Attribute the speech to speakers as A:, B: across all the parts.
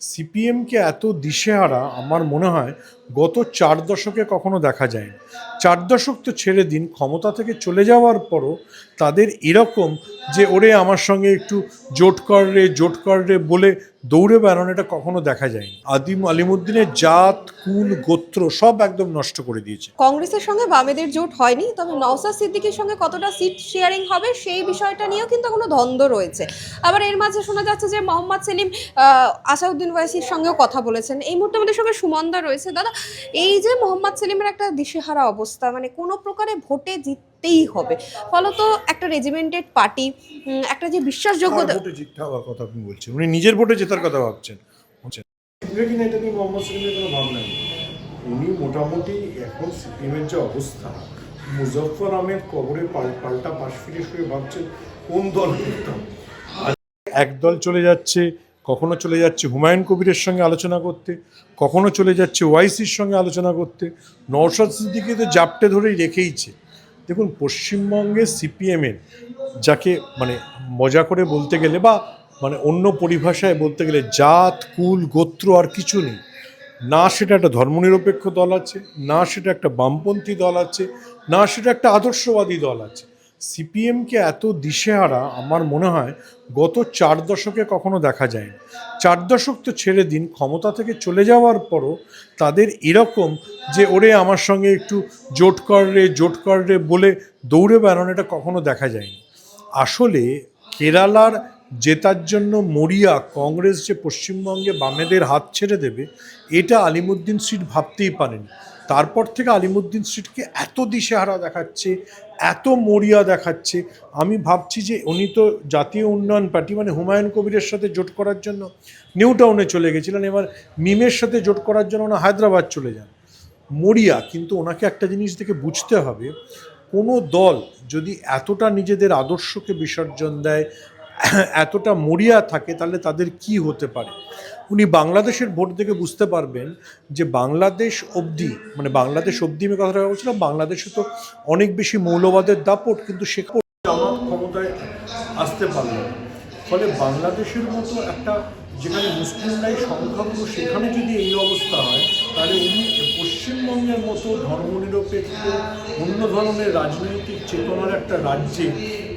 A: সিপিএমকে এত দিশেহারা আমার মনে হয় গত চার দশকে কখনো দেখা যায়নি। চার দশক তো ছেড়ে দিন, ক্ষমতা থেকে চলে যাওয়ার পরও তাদের এরকম যে ওরে আমার সঙ্গে একটু জোট কর রে, জোট কর রে বলে দৌড়ে বেড়ানো এটা কখনো দেখা যায়নি। আদিম আলিমুদ্দিনের জাত, কুল, গোত্র সব একদম নষ্ট করে দিয়েছে।
B: কংগ্রেসের সঙ্গে বামেদের জোট হয়নি, তবে নওসাদ সিদ্দিকীর সঙ্গে কতটা সিট শেয়ারিং হবে সেই বিষয়টা নিয়েও কিন্তু কোনো দ্বন্দ্ব রয়েছে। আবার এর মাঝে শোনা যাচ্ছে যে মোহাম্মদ সেলিম আসাউদ্দিন ওয়াইসির সঙ্গেও কথা বলেছেন। এই মুহূর্তে আমাদের সঙ্গে সুমনদা রয়েছে। দাদা এই যে মোহাম্মদ সেলিমের একটা দিশেহারা অবস্থা মানে কোনো প্রকারে ভোটে জিততেই হবে। ফলত একটা রেজিমেন্টেড পার্টি একটা যে বিশ্বাসযোগ্যতা
A: ভোটে জিততে হওয়ার কথা আপনি বলছেন। উনি নিজের ভোটে জেতার কথা ভাবছেন। বুঝছেন? জিতবে কিনা এটা নিয়ে মোহাম্মদ সেলিমের কোনো ভাবনা নেই? উনি মোটামুটি এখন সিপিএমের যে অবস্থা মুজফফর আহমেদ কবরে পাল্টা পাশ ফিরে শুয়ে ভাবছেন কোন দল করতাম এক দল চলে যাচ্ছে কখনো চলে যাচ্ছে হুমায়ুন কবিরের সঙ্গে আলোচনা করতে, কখনো চলে যাচ্ছে ওয়াইসির সঙ্গে আলোচনা করতে, নওশাদ সিদ্দিকি তো জাপটে ধরেই রেখেইছে। দেখুন, পশ্চিমবঙ্গে সিপিএমের যাকে মানে মজা করে বলতে গেলে বা মানে অন্য পরিভাষায় বলতে গেলে জাত, কুল, গোত্র আর কিছু নেই। না সেটা একটা ধর্মনিরপেক্ষ দল আছে, না সেটা একটা বামপন্থী দল আছে, না সেটা একটা আদর্শবাদী দল আছে। সিপিএমকে এত দিশেহারা আমার মনে হয় গত চার দশকে কখনো দেখা যায়নি। চার দশক তো ছেড়ে দিন, ক্ষমতা থেকে চলে যাওয়ার পরও তাদের এরকম যে ওরে আমার সঙ্গে একটু জোট কর রে, জোট কর রে বলে দৌড়ে বেড়ানো এটা কখনো দেখা যায়নি। আসলে কেরালার জেতার জন্য মরিয়া কংগ্রেস যে পশ্চিমবঙ্গে বামেদের হাত ছেড়ে দেবে, এটা আলিমুদ্দিন সিট ভাবতেই পারেনি। তারপর থেকে আলিমুদ্দিন স্ট্রিটকে এত দিশেহারা দেখাচ্ছে, এত মরিয়া দেখাচ্ছে। আমি ভাবছি যে উনি তো জাতীয় উন্নয়ন পার্টি মানে হুমায়ুন কবিরের সাথে জোট করার জন্য নিউ টাউনে চলে গেছিলেন, এবার মিমের সাথে জোট করার জন্য ওনা হায়দ্রাবাদ চলে যান। মরিয়া, কিন্তু ওনাকে একটা জিনিস দেখে বুঝতে হবে, কোনো দল যদি এতটা নিজেদের আদর্শকে বিসর্জন দেয় এতটা মরিয়া থাকে, তাহলে তাদের কি হতে পারে উনি বাংলাদেশের ভোট থেকে বুঝতে পারবেন যে বাংলাদেশ অবধি মানে বাংলাদেশ অবধি আমি কথাটা বলছিলাম, বাংলাদেশে তো অনেক বেশি মৌলবাদের দাপট, কিন্তু সে ক্ষমতায় আসতে পারল। ফলে বাংলাদেশের মতো একটা যেখানে মুসলিমরাই সংখ্যাগুরু, সেখানে যদি এই অবস্থা হয়, তাহলে উনি পশ্চিমবঙ্গের মতো ধর্মনিরপেক্ষ, অন্য ধরনের রাজনৈতিক চেতনার একটা রাজ্যে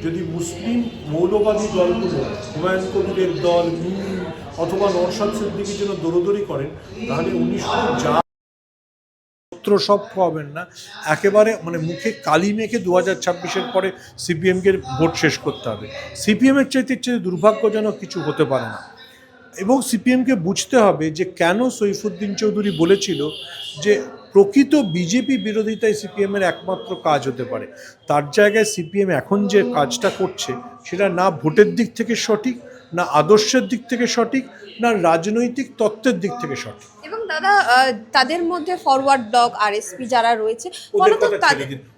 A: যদি মুসলিম মৌলবাদী দলগুলো হুমায়ুন কবিরের দল, মিম অথবা নরসাদ সিদ্দিকির জন্য দৌড়দৌড়ি করেন, তাহলে উনি শুধু যা পত্র সব খোয়াবেন না। একেবারে মানে মুখে কালি মেখে দু হাজার ছাব্বিশের পরে সিপিএমকে ভোট শেষ করতে হবে। সিপিএমের চাইতে চেয়ে দুর্ভাগ্যজনক কিছু হতে পারে না। এবং সিপিএমকে বুঝতে হবে যে কেন সৈফুদ্দিন চৌধুরী বলেছিল যে প্রকৃত বিজেপি বিরোধিতাই সিপিএমের একমাত্র কাজ হতে পারে। তার জায়গায় সিপিএম এখন যে কাজটা করছে সেটা না ভোটের দিক থেকে সঠিক, না আদর্শের দিক থেকে সঠিক, না রাজনৈতিক তত্ত্বের দিক থেকে সঠিক।
B: আহ, তাদের মধ্যে ফরওয়ার্ড ব্লক আরএসপি যারা রয়েছে ফলত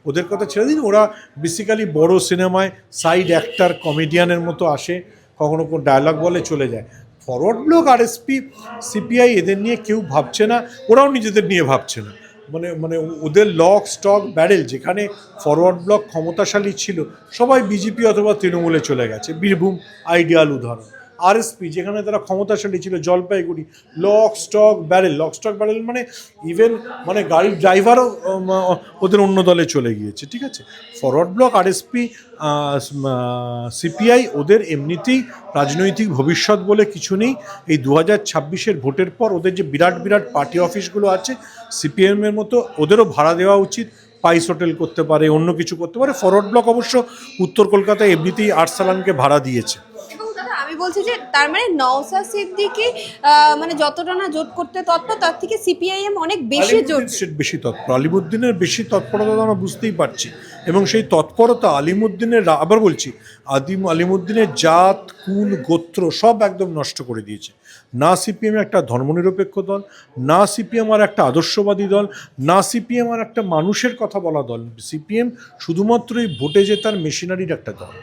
A: ওদের কথা ছেড়ে দিন। ওরা বেসিক্যালি বড় সিনেমায় সাইড অ্যাক্টার কমেডিয়ানের মতো আসে কখনো কোনো ডায়লগ বলে চলে যায়। Forward bloc R SP CPI এদের নিয়ে কেউ ভাবছে না ওরাও নিজেদের নিয়ে ভাবছে না। মানে মানে ওদের লক স্টক ব্যারেল যেখানে ফরওয়ার্ড ব্লক ক্ষমতাশালী ছিল সবাই বিজেপি অথবা তৃণমূলে চলে গেছে। বীরভূম আইডিয়াল উদাহরণ। আরএসপি যেখানে তারা ক্ষমতাশালী ছিল, Jalpaiguri, lock stock barrel. Lock stock barrel মানে ইভেন মানে গাড়ির ড্রাইভারও ওদের অন্য দলে চলে গিয়েছে, ঠিক আছে? ফরওয়ার্ড ব্লক আরএসপি সিপিআই ওদের এমনিতেই রাজনৈতিক ভবিষ্যৎ বলে কিছু নেই। এই দু হাজার ছাব্বিশের ভোটের পর ওদের যে বিরাট বিরাট পার্টি অফিসগুলো আছে সিপিএমের মতো ওদেরও ভাড়া দেওয়া উচিত। পাইস হোটেল করতে পারে, অন্য কিছু করতে পারে। ফরওয়ার্ড ব্লক অবশ্য উত্তর কলকাতায় এমনিতেই আর্সালানকে ভাড়া দিয়েছে।
B: বলছি যে তার মানে নওসাদ সিদ্দিকি মানে যতটা না জোট করতে তৎপর, তার থেকে সিপিআইএম অনেক বেশি জোট।
A: বেশি তৎপর। আলিমুদ্দিনের বেশি তৎপরতা আমরা বুঝতেই পারছি। এবং সেই তৎপরতা আলিমুদ্দিনের আবার বলছি, আদিম আলিমুদ্দিনের জাত, কুল, গোত্র সব একদম নষ্ট করে দিয়েছে। না সিপিএম একটা ধর্মনিরপেক্ষ দল, না সিপিএম আর একটা আদর্শবাদী দল, না সিপিএম আর একটা মানুষের কথা বলা দল। সিপিএম শুধুমাত্র এই ভোটে জেতার মেশিনারির একটা দল।